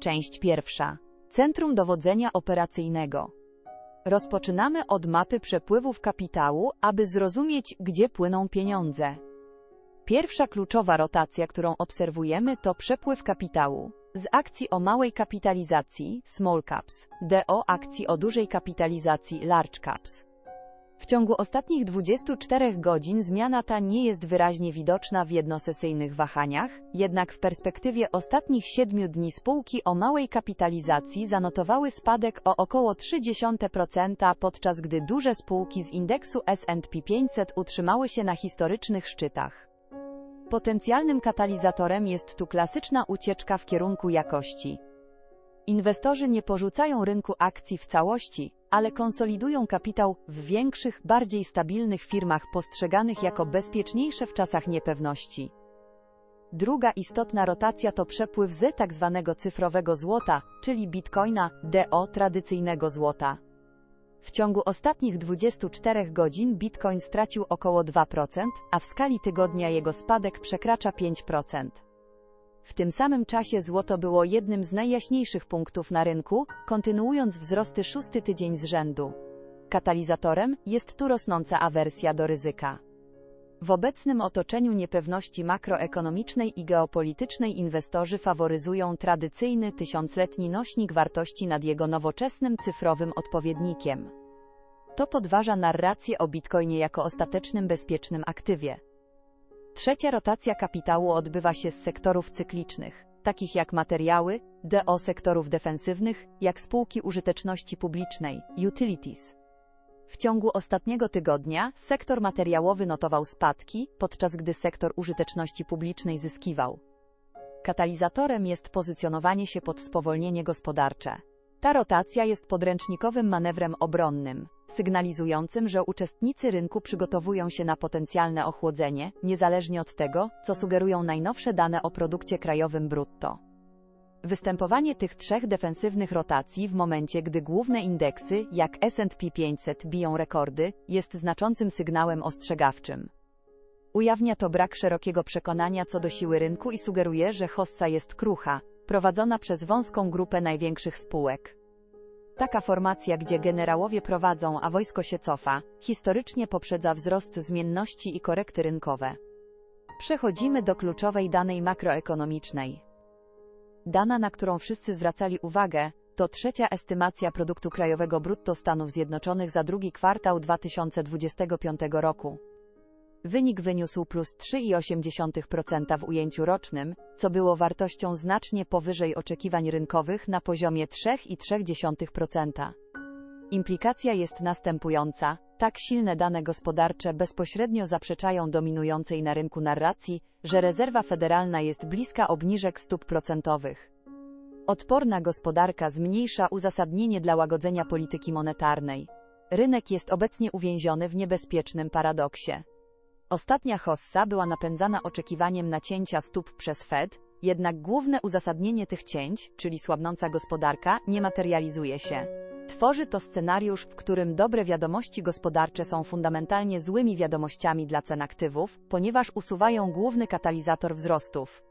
Część pierwsza. Centrum dowodzenia operacyjnego. Rozpoczynamy od mapy przepływów kapitału, aby zrozumieć, gdzie płyną pieniądze. Pierwsza kluczowa rotacja, którą obserwujemy, to przepływ kapitału. Z akcji o małej kapitalizacji small caps do akcji o dużej kapitalizacji large caps. W ciągu ostatnich 24 godzin zmiana ta nie jest wyraźnie widoczna w jednosesyjnych wahaniach, jednak w perspektywie ostatnich 7 dni spółki o małej kapitalizacji zanotowały spadek o około 0,3%, podczas gdy duże spółki z indeksu S&P 500 utrzymały się na historycznych szczytach. Potencjalnym katalizatorem jest tu klasyczna ucieczka w kierunku jakości. Inwestorzy nie porzucają rynku akcji w całości, ale konsolidują kapitał w większych, bardziej stabilnych firmach postrzeganych jako bezpieczniejsze w czasach niepewności. Druga istotna rotacja to przepływ z tzw. Tak cyfrowego złota, czyli bitcoina, do tradycyjnego złota. W ciągu ostatnich 24 godzin bitcoin stracił około 2%, a w skali tygodnia jego spadek przekracza 5%. W tym samym czasie złoto było jednym z najjaśniejszych punktów na rynku, kontynuując wzrosty szósty tydzień z rzędu. Katalizatorem jest tu rosnąca awersja do ryzyka. W obecnym otoczeniu niepewności makroekonomicznej i geopolitycznej inwestorzy faworyzują tradycyjny tysiącletni nośnik wartości nad jego nowoczesnym cyfrowym odpowiednikiem. To podważa narrację o bitcoinie jako ostatecznym bezpiecznym aktywie. Trzecia rotacja kapitału odbywa się z sektorów cyklicznych, takich jak materiały, do sektorów defensywnych, jak spółki użyteczności publicznej, utilities. W ciągu ostatniego tygodnia sektor materiałowy notował spadki, podczas gdy sektor użyteczności publicznej zyskiwał. Katalizatorem jest pozycjonowanie się pod spowolnienie gospodarcze. Ta rotacja jest podręcznikowym manewrem obronnym, sygnalizującym, że uczestnicy rynku przygotowują się na potencjalne ochłodzenie, niezależnie od tego, co sugerują najnowsze dane o produkcie krajowym brutto. Występowanie tych trzech defensywnych rotacji w momencie, gdy główne indeksy, jak S&P 500, biją rekordy, jest znaczącym sygnałem ostrzegawczym. Ujawnia to brak szerokiego przekonania co do siły rynku i sugeruje, że hossa jest krucha, prowadzona przez wąską grupę największych spółek. Taka formacja, gdzie generałowie prowadzą, a wojsko się cofa, historycznie poprzedza wzrost zmienności i korekty rynkowe. Przechodzimy do kluczowej danej makroekonomicznej. Dana, na którą wszyscy zwracali uwagę, to trzecia estymacja produktu krajowego brutto Stanów Zjednoczonych za drugi kwartał 2025 roku. Wynik wyniósł plus 3,8% w ujęciu rocznym, co było wartością znacznie powyżej oczekiwań rynkowych na poziomie 3,3%. Implikacja jest następująca. Tak silne dane gospodarcze bezpośrednio zaprzeczają dominującej na rynku narracji, że rezerwa federalna jest bliska obniżek stóp procentowych. Odporna gospodarka zmniejsza uzasadnienie dla łagodzenia polityki monetarnej. Rynek jest obecnie uwięziony w niebezpiecznym paradoksie. Ostatnia hossa była napędzana oczekiwaniem nacięcia stóp przez Fed, jednak główne uzasadnienie tych cięć, czyli słabnąca gospodarka, nie materializuje się. Tworzy to scenariusz, w którym dobre wiadomości gospodarcze są fundamentalnie złymi wiadomościami dla cen aktywów, ponieważ usuwają główny katalizator wzrostów.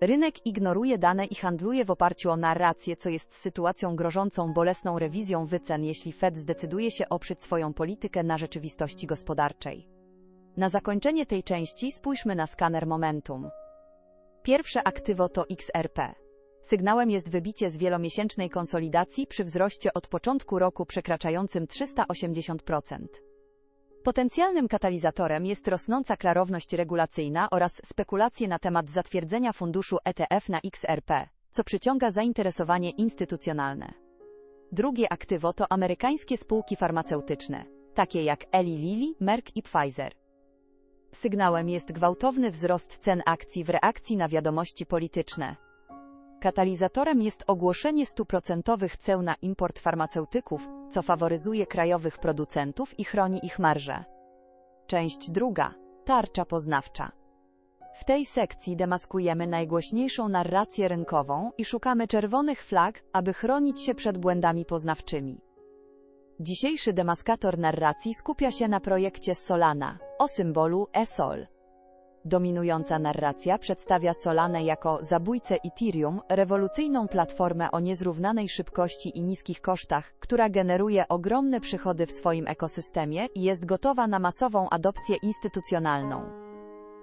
Rynek ignoruje dane i handluje w oparciu o narrację, co jest sytuacją grożącą bolesną rewizją wycen, jeśli Fed zdecyduje się oprzeć swoją politykę na rzeczywistości gospodarczej. Na zakończenie tej części spójrzmy na skaner Momentum. Pierwsze aktywo to XRP. Sygnałem jest wybicie z wielomiesięcznej konsolidacji przy wzroście od początku roku przekraczającym 380%. Potencjalnym katalizatorem jest rosnąca klarowność regulacyjna oraz spekulacje na temat zatwierdzenia funduszu ETF na XRP, co przyciąga zainteresowanie instytucjonalne. Drugie aktywo to amerykańskie spółki farmaceutyczne, takie jak Eli Lilly, Merck i Pfizer. Sygnałem jest gwałtowny wzrost cen akcji w reakcji na wiadomości polityczne. Katalizatorem jest ogłoszenie stuprocentowych ceł na import farmaceutyków, co faworyzuje krajowych producentów i chroni ich marże. Część druga. Tarcza poznawcza. W tej sekcji demaskujemy najgłośniejszą narrację rynkową i szukamy czerwonych flag, aby chronić się przed błędami poznawczymi. Dzisiejszy demaskator narracji skupia się na projekcie Solana, o symbolu ESOL. Dominująca narracja przedstawia Solanę jako zabójcę Ethereum, rewolucyjną platformę o niezrównanej szybkości i niskich kosztach, która generuje ogromne przychody w swoim ekosystemie i jest gotowa na masową adopcję instytucjonalną.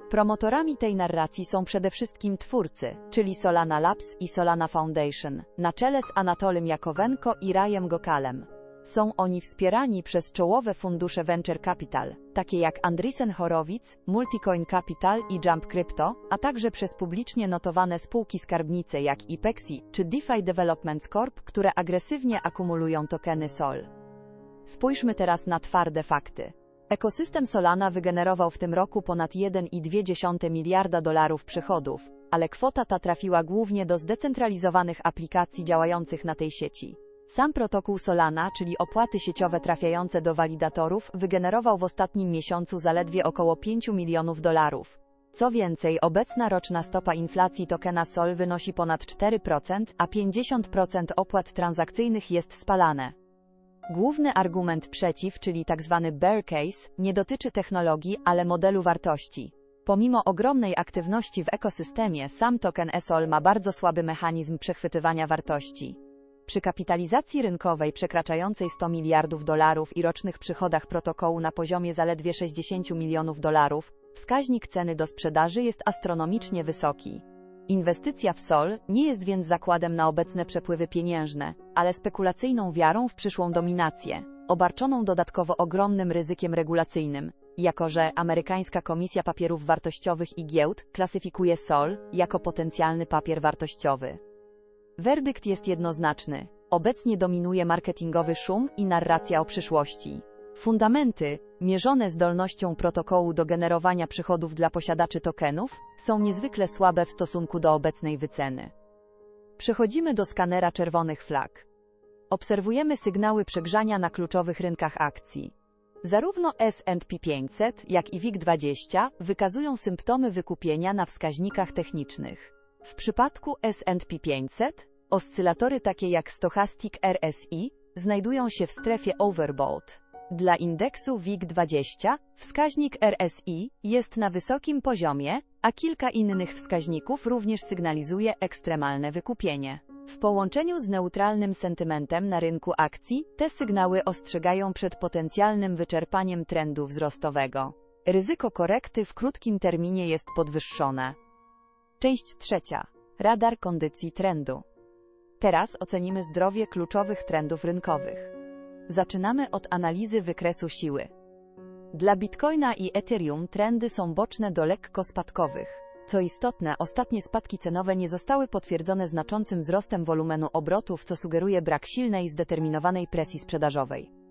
Promotorami tej narracji są przede wszystkim twórcy, czyli Solana Labs i Solana Foundation, na czele z Anatolem Jakowenko i Rajem Gokalem. Są oni wspierani przez czołowe fundusze venture capital, takie jak Andreessen Horowitz, Multicoin Capital i Jump Crypto, a także przez publicznie notowane spółki skarbnice jak IPEXI czy DeFi Developments Corp, które agresywnie akumulują tokeny SOL. Spójrzmy teraz na twarde fakty. Ekosystem Solana wygenerował w tym roku ponad 1,2 miliarda dolarów przychodów, ale kwota ta trafiła głównie do zdecentralizowanych aplikacji działających na tej sieci. Sam protokół Solana, czyli opłaty sieciowe trafiające do walidatorów, wygenerował w ostatnim miesiącu zaledwie około 5 milionów dolarów. Co więcej, obecna roczna stopa inflacji tokena SOL wynosi ponad 4%, a 50% opłat transakcyjnych jest spalane. Główny argument przeciw, czyli tzw. Tak bear case, nie dotyczy technologii, ale modelu wartości. Pomimo ogromnej aktywności w ekosystemie, sam token ESOL ma bardzo słaby mechanizm przechwytywania wartości. Przy kapitalizacji rynkowej przekraczającej 100 miliardów dolarów i rocznych przychodach protokołu na poziomie zaledwie 60 milionów dolarów, wskaźnik ceny do sprzedaży jest astronomicznie wysoki. Inwestycja w SOL nie jest więc zakładem na obecne przepływy pieniężne, ale spekulacyjną wiarą w przyszłą dominację, obarczoną dodatkowo ogromnym ryzykiem regulacyjnym, jako że amerykańska Komisja Papierów Wartościowych i Giełd klasyfikuje SOL jako potencjalny papier wartościowy. Werdykt jest jednoznaczny. Obecnie dominuje marketingowy szum i narracja o przyszłości. Fundamenty, mierzone zdolnością protokołu do generowania przychodów dla posiadaczy tokenów, są niezwykle słabe w stosunku do obecnej wyceny. Przechodzimy do skanera czerwonych flag. Obserwujemy sygnały przegrzania na kluczowych rynkach akcji. Zarówno S&P 500, jak i WIG20 wykazują symptomy wykupienia na wskaźnikach technicznych. W przypadku S&P 500, oscylatory takie jak Stochastic RSI znajdują się w strefie overbought. Dla indeksu WIG20 wskaźnik RSI jest na wysokim poziomie, a kilka innych wskaźników również sygnalizuje ekstremalne wykupienie. W połączeniu z neutralnym sentymentem na rynku akcji, te sygnały ostrzegają przed potencjalnym wyczerpaniem trendu wzrostowego. Ryzyko korekty w krótkim terminie jest podwyższone. Część trzecia. Radar kondycji trendu. Teraz ocenimy zdrowie kluczowych trendów rynkowych. Zaczynamy od analizy wykresu siły. Dla Bitcoina i Ethereum trendy są boczne do lekko spadkowych. Co istotne, ostatnie spadki cenowe nie zostały potwierdzone znaczącym wzrostem wolumenu obrotów, co sugeruje brak silnej, zdeterminowanej presji sprzedażowej.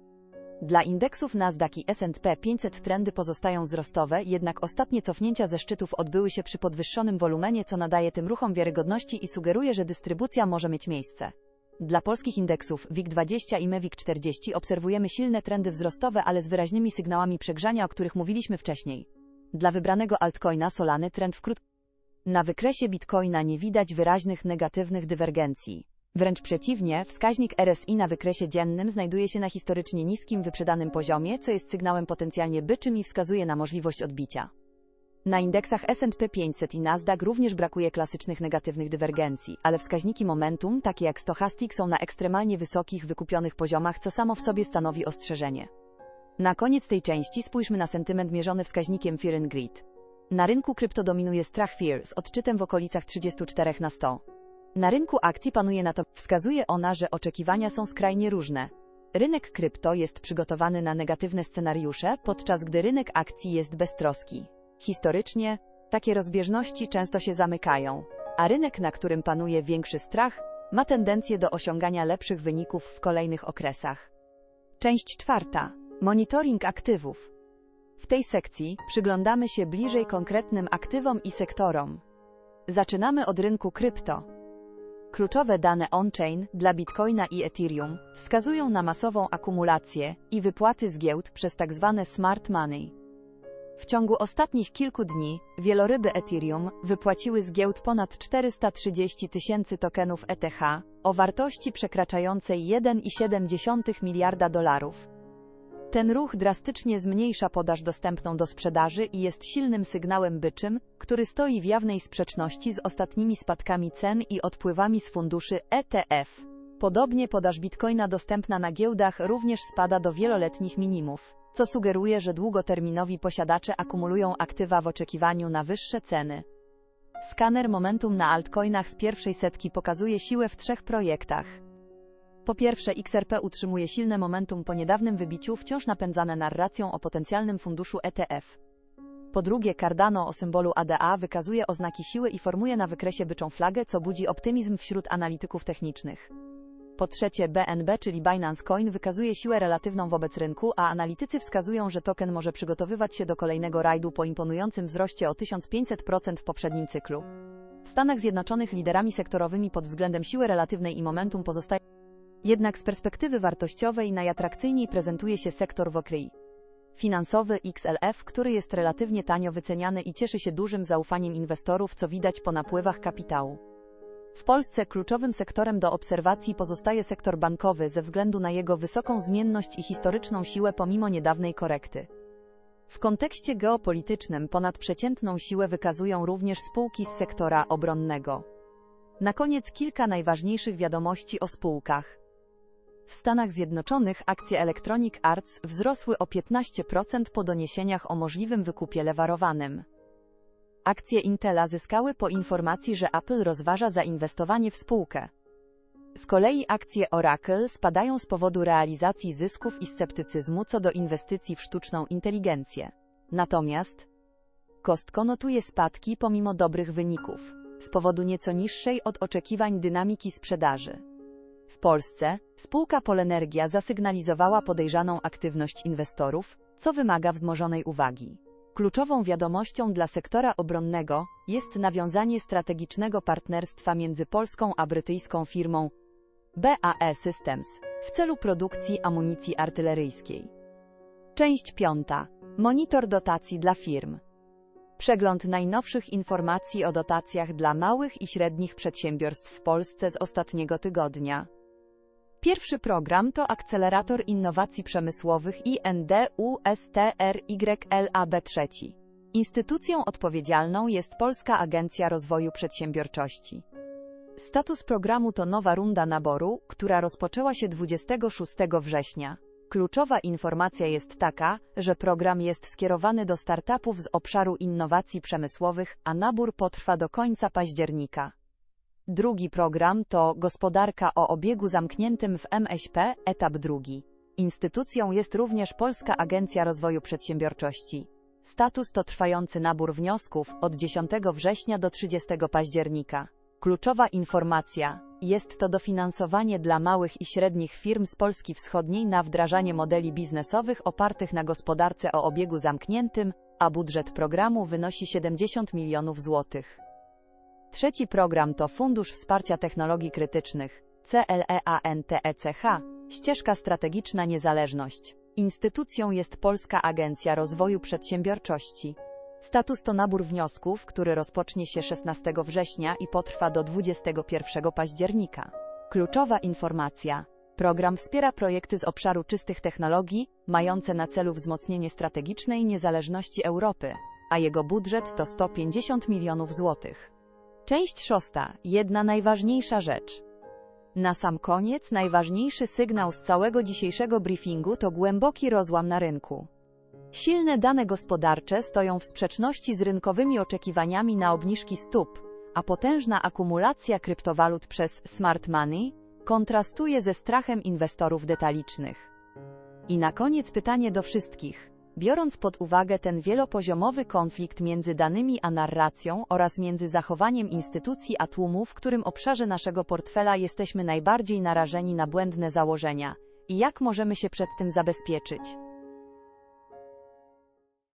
Dla indeksów Nasdaq i S&P 500 trendy pozostają wzrostowe, jednak ostatnie cofnięcia ze szczytów odbyły się przy podwyższonym wolumenie, co nadaje tym ruchom wiarygodności i sugeruje, że dystrybucja może mieć miejsce. Dla polskich indeksów WIG20 i MEWIG40 obserwujemy silne trendy wzrostowe, ale z wyraźnymi sygnałami przegrzania, o których mówiliśmy wcześniej. Dla wybranego altcoina Solany trend wkrótce. Na wykresie Bitcoina nie widać wyraźnych negatywnych dywergencji. Wręcz przeciwnie, wskaźnik RSI na wykresie dziennym znajduje się na historycznie niskim wyprzedanym poziomie, co jest sygnałem potencjalnie byczym i wskazuje na możliwość odbicia. Na indeksach S&P 500 i Nasdaq również brakuje klasycznych negatywnych dywergencji, ale wskaźniki momentum, takie jak Stochastic, są na ekstremalnie wysokich, wykupionych poziomach, co samo w sobie stanowi ostrzeżenie. Na koniec tej części spójrzmy na sentyment mierzony wskaźnikiem Fear and Greed. Na rynku krypto dominuje strach Fear z odczytem w okolicach 34 na 100. Na rynku akcji panuje na to, wskazuje ona, że oczekiwania są skrajnie różne. Rynek krypto jest przygotowany na negatywne scenariusze, podczas gdy rynek akcji jest beztroski. Historycznie, takie rozbieżności często się zamykają, a rynek, na którym panuje większy strach, ma tendencję do osiągania lepszych wyników w kolejnych okresach. Część czwarta. Monitoring aktywów. W tej sekcji przyglądamy się bliżej konkretnym aktywom i sektorom. Zaczynamy od rynku krypto. Kluczowe dane on-chain dla Bitcoina i Ethereum wskazują na masową akumulację i wypłaty z giełd przez tzw. Tak smart money. W ciągu ostatnich kilku dni wieloryby Ethereum wypłaciły z giełd ponad 430 tysięcy tokenów ETH o wartości przekraczającej 1,7 miliarda dolarów. Ten ruch drastycznie zmniejsza podaż dostępną do sprzedaży i jest silnym sygnałem byczym, który stoi w jawnej sprzeczności z ostatnimi spadkami cen i odpływami z funduszy ETF. Podobnie podaż bitcoina dostępna na giełdach również spada do wieloletnich minimów, co sugeruje, że długoterminowi posiadacze akumulują aktywa w oczekiwaniu na wyższe ceny. Skaner momentum na altcoinach z pierwszej setki pokazuje siłę w trzech projektach. Po pierwsze, XRP utrzymuje silne momentum po niedawnym wybiciu, wciąż napędzane narracją o potencjalnym funduszu ETF. Po drugie, Cardano o symbolu ADA wykazuje oznaki siły i formuje na wykresie byczą flagę, co budzi optymizm wśród analityków technicznych. Po trzecie, BNB, czyli Binance Coin, wykazuje siłę relatywną wobec rynku, a analitycy wskazują, że token może przygotowywać się do kolejnego rajdu po imponującym wzroście o 1500% w poprzednim cyklu. W Stanach Zjednoczonych liderami sektorowymi pod względem siły relatywnej i momentum pozostaje jednak z perspektywy wartościowej najatrakcyjniej prezentuje się sektor WOKRI. Finansowy XLF, który jest relatywnie tanio wyceniany i cieszy się dużym zaufaniem inwestorów, co widać po napływach kapitału. W Polsce kluczowym sektorem do obserwacji pozostaje sektor bankowy ze względu na jego wysoką zmienność i historyczną siłę pomimo niedawnej korekty. W kontekście geopolitycznym ponadprzeciętną siłę wykazują również spółki z sektora obronnego. Na koniec kilka najważniejszych wiadomości o spółkach. W Stanach Zjednoczonych akcje Electronic Arts wzrosły o 15% po doniesieniach o możliwym wykupie lewarowanym. Akcje Intela zyskały po informacji, że Apple rozważa zainwestowanie w spółkę. Z kolei akcje Oracle spadają z powodu realizacji zysków i sceptycyzmu co do inwestycji w sztuczną inteligencję. Natomiast Kostko notuje spadki pomimo dobrych wyników, z powodu nieco niższej od oczekiwań dynamiki sprzedaży. W Polsce spółka Polenergia zasygnalizowała podejrzaną aktywność inwestorów, co wymaga wzmożonej uwagi. Kluczową wiadomością dla sektora obronnego jest nawiązanie strategicznego partnerstwa między polską a brytyjską firmą BAE Systems w celu produkcji amunicji artyleryjskiej. Część piąta. Monitor dotacji dla firm. Przegląd najnowszych informacji o dotacjach dla małych i średnich przedsiębiorstw w Polsce z ostatniego tygodnia. Pierwszy program to Akcelerator Innowacji Przemysłowych INDUSTRYLAB3. Instytucją odpowiedzialną jest Polska Agencja Rozwoju Przedsiębiorczości. Status programu to nowa runda naboru, która rozpoczęła się 26 września. Kluczowa informacja jest taka, że program jest skierowany do startupów z obszaru innowacji przemysłowych, a nabór potrwa do końca października. Drugi program to Gospodarka o obiegu zamkniętym w MŚP, etap drugi. Instytucją jest również Polska Agencja Rozwoju Przedsiębiorczości. Status to trwający nabór wniosków od 10 września do 30 października. Kluczowa informacja jest to dofinansowanie dla małych i średnich firm z Polski Wschodniej na wdrażanie modeli biznesowych opartych na gospodarce o obiegu zamkniętym, a budżet programu wynosi 70 milionów złotych. Trzeci program to Fundusz Wsparcia Technologii Krytycznych, CLEANTECH, ścieżka strategiczna niezależność. Instytucją jest Polska Agencja Rozwoju Przedsiębiorczości. Status to nabór wniosków, który rozpocznie się 16 września i potrwa do 21 października. Kluczowa informacja. Program wspiera projekty z obszaru czystych technologii, mające na celu wzmocnienie strategicznej niezależności Europy, a jego budżet to 150 milionów złotych. Część szósta. Jedna najważniejsza rzecz. Na sam koniec najważniejszy sygnał z całego dzisiejszego briefingu to głęboki rozłam na rynku. Silne dane gospodarcze stoją w sprzeczności z rynkowymi oczekiwaniami na obniżki stóp, a potężna akumulacja kryptowalut przez smart money kontrastuje ze strachem inwestorów detalicznych. I na koniec pytanie do wszystkich. Biorąc pod uwagę ten wielopoziomowy konflikt między danymi a narracją oraz między zachowaniem instytucji a tłumu, w którym obszarze naszego portfela jesteśmy najbardziej narażeni na błędne założenia, i jak możemy się przed tym zabezpieczyć?